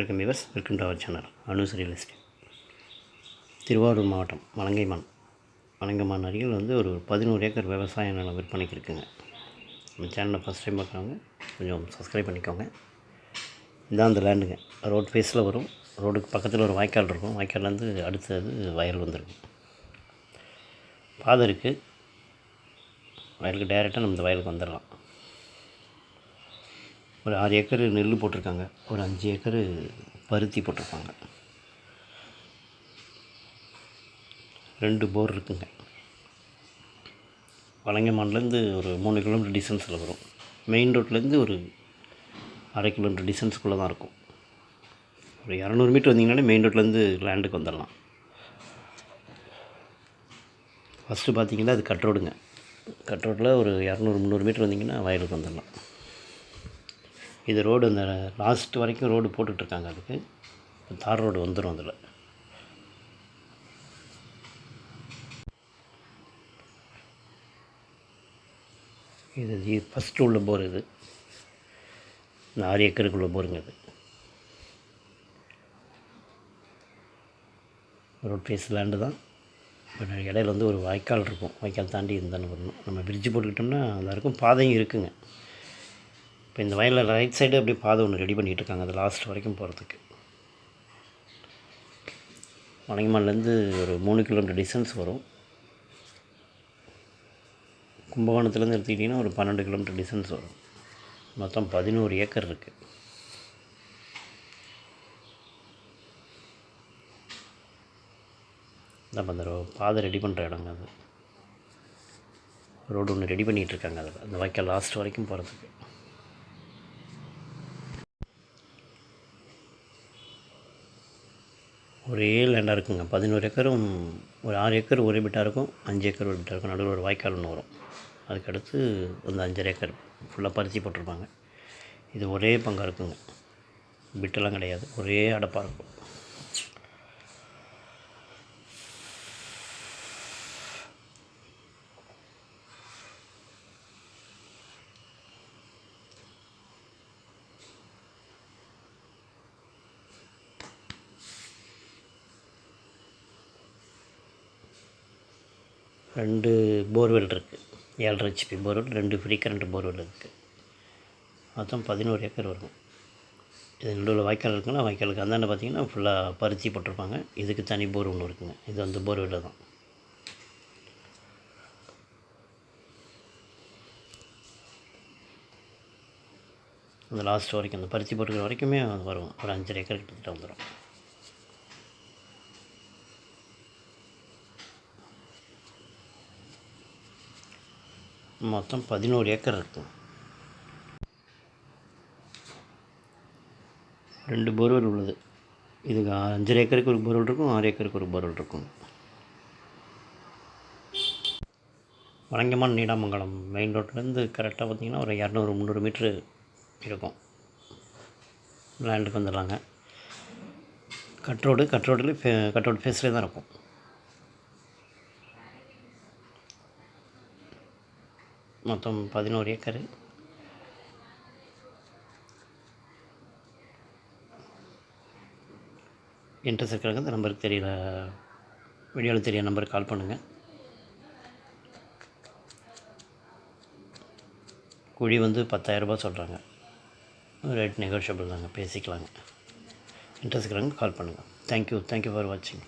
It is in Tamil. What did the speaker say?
Welcome viewers welcome to our channel Anu's real estate Tiruvarur மாவட்டம் வலங்கைமான். வலங்கைமான் அருகில் வந்து ஒரு பதினோரு ஏக்கர் விவசாய நிலம் விற்பனைக்கு இருக்குங்க. நம்ம சேனலை ஃபஸ்ட் டைம் பார்க்குறவங்க கொஞ்சம் சப்ஸ்கிரைப் பண்ணிக்கோங்க. இதான் அந்த லேண்டுங்க ரோட் ஃபேஸில் வரும். ரோடுக்கு பக்கத்தில் ஒரு வாய்க்கால் இருக்கும். வாய்க்கால்லேருந்து அடுத்தது வயல் வந்துருக்கும் பாதை இருக்குது வயலுக்கு டைரெக்டாக நம்ம இந்த வயலுக்கு வந்துடலாம். ஒரு ஆறு ஏக்கர் நெல் போட்டிருக்காங்க. ஒரு அஞ்சு ஏக்கர் பருத்தி போட்டிருப்பாங்க. ரெண்டு போர் இருக்குங்க. வலங்கமான்லேருந்து ஒரு மூணு கிலோமீட்டர் டிஸ்டன்ஸில் வரும். மெயின் ரோட்லேருந்து ஒரு அரை கிலோமீட்டர் டிஸ்டன்ஸ்குள்ளே தான் இருக்கும். ஒரு இரநூறு மீட்டர் வந்தீங்கன்னாலே மெயின் ரோட்லேருந்து லேண்டுக்கு வந்துடலாம். ஃபஸ்ட்டு பார்த்தீங்கன்னா அது கட் ரோடுங்க. கட் ரோட்டில் ஒரு இரநூறு முந்நூறு மீட்டர் வந்தீங்கன்னா வயலுக்கு வந்துடலாம். இது ரோடு அந்த லாஸ்ட் வரைக்கும் ரோடு போட்டுட்ருக்காங்க அதுக்கு. தார் ரோடு வந்துடும் அதில். இது ஜி ஃபஸ்ட்டு உள்ள போர் இது. இந்த ஆறு ஏக்கருக்குள்ளே போருங்க இது. ரோட் ஃபேஸ் லேண்டு தான். இடையில வந்து ஒரு வாய்க்கால் இருக்கும். வாய்க்கால் தாண்டி இருந்தாலும் வரணும். நம்ம பிரிட்ஜு போட்டுக்கிட்டோம்னா அதில் இருக்கும் பாதையும் இருக்குங்க. இப்போ இந்த வயலில் ரைட் சைடு அப்படியே பாதை ஒன்று ரெடி பண்ணிகிட்டு இருக்காங்க அது லாஸ்ட் வரைக்கும் போகிறதுக்கு வணங்கிமான்லேருந்து ஒரு மூணு கிலோமீட்டர் டிஸ்டன்ஸ் வரும். கும்பகோணத்துலேருந்து எடுத்துக்கிட்டிங்கன்னா ஒரு பன்னெண்டு கிலோமீட்டர் டிஸ்டன்ஸ் வரும். மொத்தம் பதினோரு ஏக்கர் இருக்குது நம்ம அந்த ரோ- பாதை ரெடி பண்ணுற இடங்க அது. ரோடு ஒன்று ரெடி பண்ணிகிட்டு இருக்காங்க அதில். அந்த வாய்க்கால் லாஸ்ட் வரைக்கும் போகிறதுக்கு ஒரே லேண்டாக இருக்குங்க. பதினோரு ஏக்கரும் ஒரு ஆறு ஏக்கர் ஒரே பிட்டாக இருக்கும். அஞ்சு ஏக்கர் ஒரு பிட்டாக இருக்கும். நடுவில் ஒரு வாய்க்கால் ஒன்று வரும். அதுக்கடுத்து அந்த அஞ்சரை ஏக்கர் ஃபுல்லாக பறித்து போட்டிருப்பாங்க. இது ஒரே பங்காக இருக்குங்க. பிட்டெல்லாம் கிடையாது. ஒரே அடப்பாக இருக்கும். ரெண்டு போர்வெல் இருக்குது ஏழரை ஹெச்பி போர்வெல் ரெண்டு ஃப்ரீ கரண்ட் போர்வெல் இருக்குது மொத்தம் பதினோரு ஏக்கர் வரும். இது நடுவில் வாய்க்கால் இருக்குன்னா வாய்க்காலுக்கு அந்தாண்ட பார்த்தீங்கன்னா ஃபுல்லாக பருத்தி போட்டிருப்பாங்க. இதுக்கு தனி போர் ஒன்று இருக்குங்க. இது வந்து போர்வெல்லில் தான். அந்த லாஸ்ட் வரைக்கும் அந்த பருத்தி போட்டுக்கிற வரைக்குமே வரும். ஒரு அஞ்சரை ஏக்கர் கிட்டத்தட்ட வந்துடும் மொத்தம் பதினோரு ஏக்கர் இருக்கும். ரெண்டு போர்வெல் உள்ளது. இதுக்கு அஞ்சரை ஏக்கருக்கு ஒரு போர்வெல் இருக்கும் ஆறு ஏக்கருக்கு ஒரு போர்வெல் இருக்கும். வழங்கமான நீடாமங்கலம் மெயின் ரோட்லேருந்து கரெக்டாக பார்த்தீங்கன்னா ஒரு இரநூறு முந்நூறு மீட்ரு இருக்கும். லேண்டுக்கு வந்துடலாங்க. கட் ரோடு கட் ரோடில் ஃபே கட் ரோடு ஃபேஸ்லேயே தான் இருக்கும். மொத்தம் பதினோரு ஏக்கரு. இன்ட்ரெஸ்ட் இருக்கிறவங்க இந்த நம்பருக்கு தெரியல வீடியோவில் தெரிய நம்பருக்கு கால் பண்ணுங்கள் குழி வந்து பத்தாயிரரூபா சொல்கிறாங்க ரேட் நெகோஷியபிள் தாங்க பேசிக்கலாங்க. இன்ட்ரெஸ்ட் இருக்கிறவங்க கால் பண்ணுங்கள் தேங்க்யூ தேங்க்யூ ஃபார் வாட்சிங்